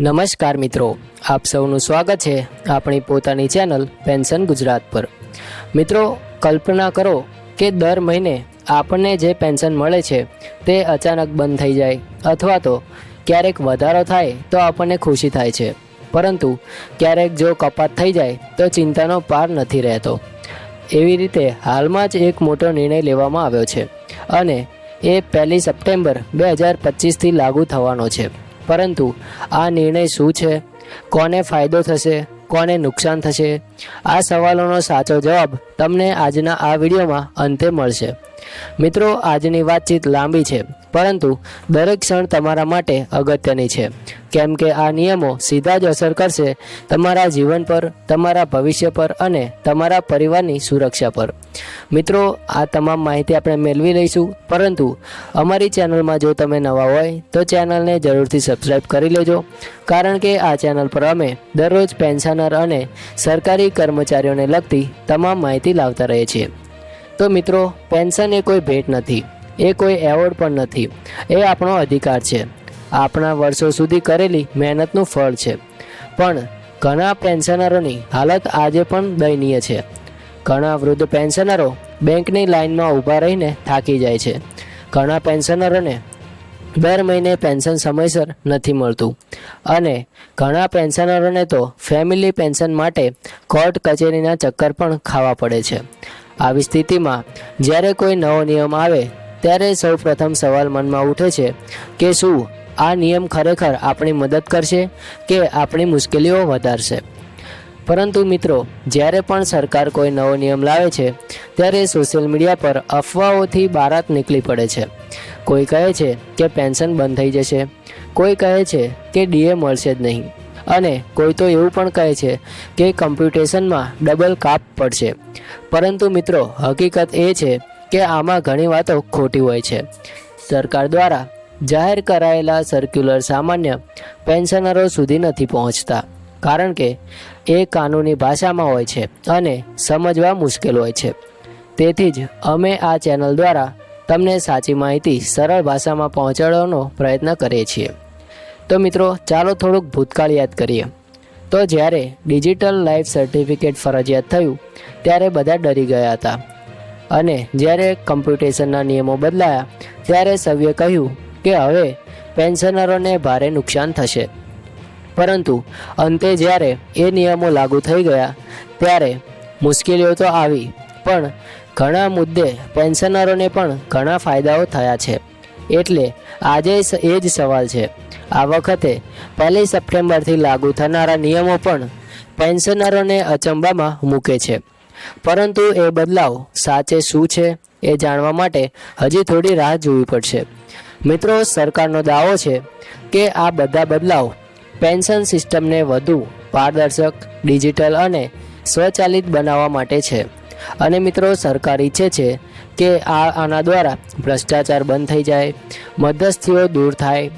નમસ્કાર મિત્રો, આપ સૌનું સ્વાગત છે આપણી પોતાની ચેનલ પેન્શન ગુજરાત પર. મિત્રો, કલ્પના કરો કે દર મહિને આપણને જે પેન્શન મળે છે તે અચાનક બંધ થઈ જાય અથવા તો ક્યારેક વધારો થાય તો આપણને ખુશી થાય છે. પરંતુ ક્યારેક જો કપાત થઈ જાય તો ચિંતાનો પાર નથી રહેતો. એવી રીતે હાલમાં જ એક મોટો નિર્ણય લેવામાં આવ્યો છે અને એ પહેલી સપ્ટેમ્બર બે હજાર પચીસથી લાગુ થવાનો છે. પરંતુ આ નિર્ણય શું છે? કોને ફાયદો થશે? કોને નુકસાન થશે? આ સવાલોનો સાચો જવાબ તમને આજના આ વિડીયોમાં અંતે મળશે. મિત્રો, આજની વાતચીત લાંબી છે, પરંતુ દરેક ક્ષણ તમારા માટે અગત્યની છે. કેમ કે આ નિયમો સીધા જ અસર કરશે તમારા જીવન પર, તમારા ભવિષ્ય પર અને તમારા પરિવારની સુરક્ષા પર. મિત્રો, આ તમામ માહિતી આપણે મેળવી લઈશું, પરંતુ અમારી ચેનલમાં જો તમે નવા હોય, તો ચેનલને જરૂરથી સબસ્ક્રાઈબ કરી લેજો, કારણ કે આ ચેનલ પર અમે દરરોજ પેન્શનર અને સરકારી કર્મચારીઓને લગતી તમામ માહિતી લાવતા રહીએ છીએ. તો મિત્રો પેન્શન એ કોઈ ભેટ નથી. એ કોઈ એવોર્ડ પણ નથી. એ આપણો અધિકાર છે. આપણા વર્ષો સુધી કરેલી મહેનતનું ફળ છે. પણ ઘણા પેન્શનરોની હાલત આજે પણ દયનીય છે. ઘણા વૃદ્ધ પેન્શનરો બેંકની લાઇનમાં ઊભા રહીને થાકી જાય છે. ઘણા પેન્શનરોને દર મહિને પેન્શન સમયસર નથી મળતું. અને ઘણા પેન્શનરોને તો ફેમિલી પેન્શન માટે કોર્ટ કચેરીના ચક્કર પણ ખાવા પડે છે. આવી સ્થિતિમાં જ્યારે કોઈ નવો નિયમ આવે, ત્યારે સૌ પ્રથમ સવાલ મનમાં ઉઠે છે કે શું આ નિયમ ખરેખર આપણી મદદ કરશે કે આપણી મુશ્કેલીઓ વધારશે? પરંતુ મિત્રો, જ્યારે પણ સરકાર કોઈ નવો નિયમ લાવે છે, ત્યારે સોશિયલ મીડિયા પર અફવાઓથી બારાત નીકળી પડે છે. કોઈ કહે છે કે પેન્શન બંધ થઈ જશે, કોઈ કહે છે કે ડીએ મળશે જ નહીં. અને કોઈ તો એવું પણ કહે છે કે કમ્પ્યુટેશનમાં ડબલ કાપ પડશે. પરંતુ મિત્રો, હકીકત એ છે કે આમાં ઘણી વાતો ખોટી હોય છે. સરકાર દ્વારા જાહેર કરાયેલા સર્ક્યુલર સામાન્ય પેન્શનરો સુધી નથી પહોંચતા, કારણ કે એ કાનૂની ભાષામાં હોય છે અને સમજવા મુશ્કેલ હોય છે. તેથી જ અમે આ ચેનલ દ્વારા તમને સાચી માહિતી સરળ ભાષામાં પહોંચાડવાનો પ્રયત્ન કરીએ છીએ. તો મિત્રો, ચાલો થોડુંક ભૂતકાળ યાદ કરીએ. તો જ્યારે ડિજિટલ લાઈફ સર્ટિફિકેટ ફરજિયાત થયું, ત્યારે બધા ડરી ગયા હતા. અને જ્યારે કમ્પ્યુટેશનના નિયમો બદલાયા, ત્યારે સવ્યે કહ્યું કે હવે પેન્શનરોને ભારે નુકસાન થશે. પરંતુ અંતે જ્યારે એ નિયમો લાગુ થઈ ગયા, ત્યારે મુશ્કેલીઓ તો આવી, પણ ઘણા મુદ્દે પેન્શનરોને પણ ઘણા ફાયદાઓ થયા છે. એટલે આજે એ જ સવાલ છે. આ વખતે પહેલી સપ્ટેમ્બરથી લાગુ થનારા નિયમો પણ પેન્શનરોને અચંબામાં મૂકે છે. પરંતુ એ બદલાવ સાચે શું છે એ જાણવા માટે હજી થોડી રાહ જોવી પડશે. મિત્રો, સરકારનો દાવો છે કે આ બધા બદલાવ પેન્શન સિસ્ટમને વધુ પારદર્શક, ડિજિટલ અને સ્વચાલિત બનાવવા માટે છે. અને મિત્રો, સરકાર ઈચ્છે છે કે આ આના દ્વારા ભ્રષ્ટાચાર બંધ થઈ જાય, મધ્યસ્થીઓ દૂર થાય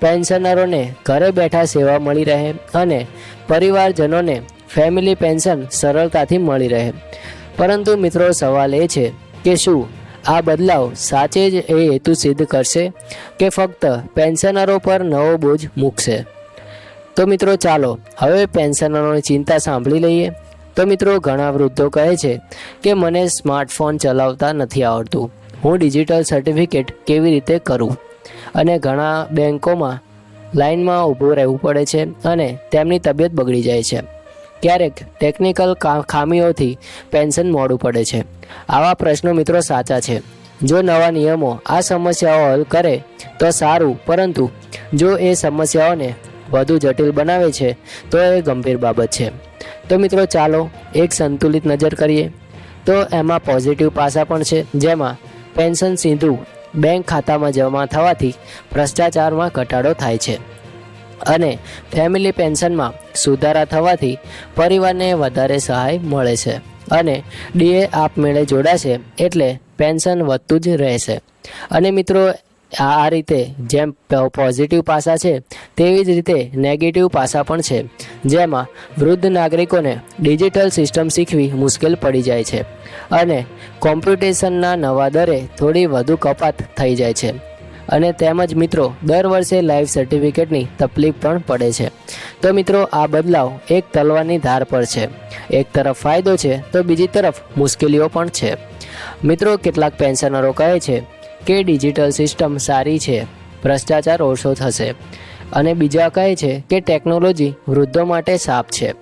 પેન્શનરોને ઘરે બેઠા સેવા મળી રહે અને પરિવારજનોને ફેમિલી પેન્શન સરળતાથી મળી રહે. પરંતુ મિત્રો, સવાલ એ છે કે શું આ બદલાવ સાચે જ એ હેતુ સિદ્ધ કરશે કે ફક્ત પેન્શનરો પર નવો બોજ મૂકશે? તો મિત્રો, ચાલો હવે પેન્શનરોની ચિંતા સાંભળી લઈએ. તો મિત્રો, ઘણા વૃદ્ધો કહે છે કે, મને સ્માર્ટફોન ચલાવતા નથી આવડતું. હું ડિજિટલ સર્ટિફિકેટ કેવી રીતે કરું? અને ઘણા બેન્કોમાં લાઇનમાં ઊભું રહેવું પડે છે અને તેમની તબિયત બગડી જાય છે. ક્યારેક ટેકનિકલ ખામીઓથી પેન્શન મોડું પડે છે. આવા પ્રશ્નો મિત્રો સાચા છે. જો નવા નિયમો આ સમસ્યાઓ હલ કરે તો સારું, પરંતુ જો એ સમસ્યાઓને વધુ જટિલ બનાવે છે, તો એ ગંભીર બાબત છે. તો મિત્રો ચાલો એક સંતુલિત નજર કરીએ. તો એમાં પોઝિટિવ પાસા પણ છે, જેમાં પેન્શન સીધું બેંક ખાતામાં જમા થવાથી ભ્રષ્ટાચારમાં ઘટાડો થાય છે અને ફેમિલી પેન્શનમાં સુધારા થવાથી પરિવારને વધારે સહાય મળે છે અને ડીએ આપમેળે જોડાશે એટલે પેન્શન વધતું જ રહેશે. અને મિત્રો આ રીતે જેમ પોઝિટિવ પાસા છે, તેવી જ રીતે નેગેટિવ પાસા પણ છે. જેમાં વૃદ્ધ નાગરિકોને ડિજિટલ સિસ્ટમ શીખવી મુશ્કેલ પડી જાય છે અને કોમ્પ્યુટેશનના નવા દરે થોડી વધુ કપાત થઈ જાય છે. અને તેમજ મિત્રો, દર વર્ષે લાઈફ સર્ટિફિકેટની તકલીફ પણ પડે છે. તો મિત્રો, આ બદલાવ એક તલવારની ધાર પર છે. એક તરફ ફાયદો છે, તો બીજી તરફ મુશ્કેલીઓ પણ છે. મિત્રો, કેટલાક પેન્શનરો કહે છે કે ડિજિટલ સિસ્ટમ સારી છે, ભ્રષ્ટાચાર ઓછો થશે. અને બીજા કહે છે કે ટેકનોલોજી વૃદ્ધો માટે સાપ છે.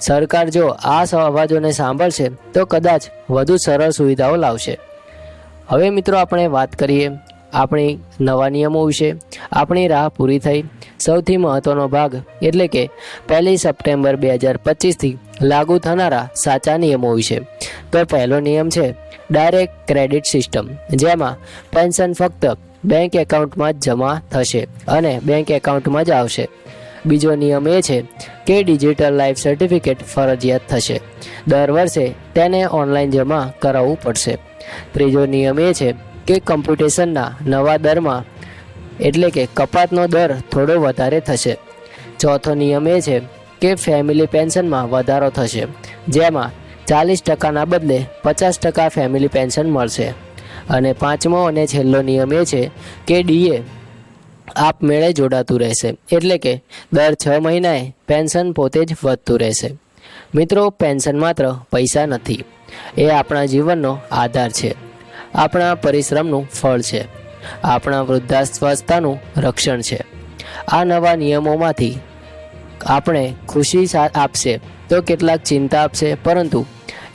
સરકાર જો આ અવાજોને સાંભળશે, તો કદાચ વધુ સરળ સુવિધાઓ લાવશે. હવે મિત્રો આપણે વાત કરીએ આપણી નવા નિયમો વિશે આપણી રાહ પૂરી થઈ. સૌથી મહત્ત્વનો ભાગ એટલે કે પહેલી સપ્ટેમ્બર બે હજાર પચીસથી લાગુ થનારા સાચા નિયમો વિશે. તો પહેલો નિયમ છે ડાયરેક્ટ ક્રેડિટ સિસ્ટમ, જેમાં પેન્શન ફક્ત બેંક એકાઉન્ટમાં જ જમા થશે અને બેંક એકાઉન્ટમાં જ આવશે. બીજો નિયમ એ છે કે ડિજિટલ લાઈફ સર્ટિફિકેટ ફરજિયાત થશે. દર વર્ષે તેને ઓનલાઈન જમા કરાવવું પડશે. ત્રીજો નિયમ એ છે કે કમ્પ્યુટેશનના નવા દરમાં એટલે કે કપાતનો દર થોડો વધારે થશે. ચોથો નિયમ એ છે કે ફેમિલી પેન્શનમાં વધારો થશે, જેમાં ચાલીસ ટકાના બદલે પચાસ ટકા ફેમિલી પેન્શન મળશે. અને પાંચમો અને છેલ્લો નિયમ એ છે કે ડીએ આપમેળે જોડાતું રહેશે, એટલે કે દર છ મહિનાએ પેન્શન પોતે જ વધતું રહેશે. મિત્રો પેન્શન માત્ર પૈસા નથી, એ આપણા જીવનનો આધાર છે. આપણા પરિશ્રમનું ફળ છે. આપણા વૃદ્ધાસ્વાસ્થાનું રક્ષણ છે. આ નવા નિયમોમાંથી આપણે ખુશી આપશે, તો કેટલાક ચિંતા આપશે. પરંતુ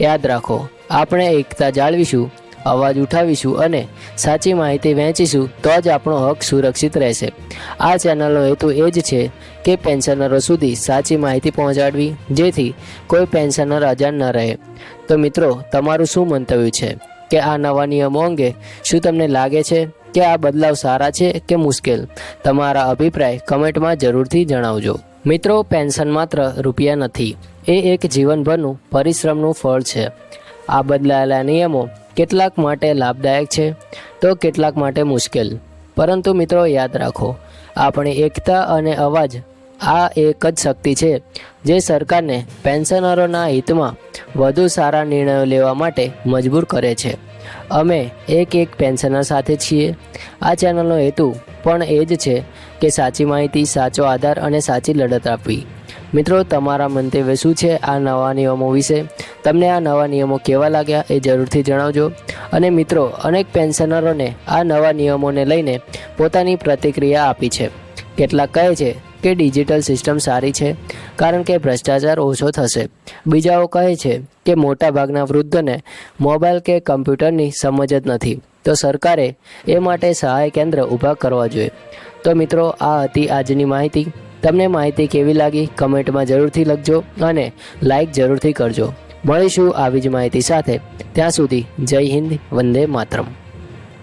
યાદ રાખો, આપણે એકતા જાળવીશું, અવાજ ઉઠાવીશું અને સાચી માહિતી વહેંચીશું, તો જ આપણો હક સુરક્ષિત રહેશે. આ ચેનલનો હેતુ એ જ છે કે પેન્શનરો સુધી સાચી માહિતી પહોંચાડવી, જેથી કોઈ પેન્શનર અજાણ ન રહે. તો મિત્રો, તમારું શું મંતવ્ય છે? કે આ નવા નિયમો અંગે શું તમને લાગે છે કે આ બદલાવ સારા છે કે મુશ્કેલ? તમારા અભિપ્રાય કમેન્ટમાં જરૂરથી જણાવજો. મિત્રો, પેન્શન માત્ર રૂપિયા નથી, એ એક જીવનભરનું પરિશ્રમનું ફળ છે. આ બદલાયેલા નિયમો કેટલાક માટે લાભદાયક છે, તો કેટલાક માટે મુશ્કેલ. પરંતુ મિત્રો, યાદ રાખો, આપણી એકતા અને અવાજ આ એક જ શક્તિ છે, જે સરકારને પેન્શનરોના હિતમાં વધુ સારા નિર્ણયો લેવા માટે મજબૂર કરે છે. અમે એક એક પેન્શનર સાથે છીએ. આ ચેનલનો હેતુ પણ એ જ છે કે સાચી માહિતી, સાચો આધાર અને સાચી લડત આપવી. મિત્રો, તમારા મંતવ્ય શું છે? આ નવા નિયમો વિશે તમને આ નવા નિયમો કેવા લાગ્યા એ જરૂરથી જણાવજો. અને મિત્રો, અનેક પેન્શનરોને આ નવા નિયમોને લઈને પોતાની પ્રતિક્રિયા આપી છે. કેટલાક કહે છે કે ડિજિટલ સિસ્ટમ સારી છે? કારણ કે ભ્રષ્ટાચાર ઓછો થશે. બીજાઓ કહે છે કે મોટા ભાગના વૃદ્ધને મોબાઈલ કે કમ્પ્યુટરની સમજ જ નથી. તો સરકારે એ માટે સહાય કેન્દ્ર ઊભા કરવા જોઈએ. તો મિત્રો, આ હતી આજની માહિતી. તમને માહિતી કેવી લાગી? કમેન્ટમાં જરૂરથી લખજો અને લાઈક જરૂરથી કરજો. મળીશું આવી જ માહિતી સાથે. ત્યાં સુધી જય હિન્દ, વંદે માતરમ.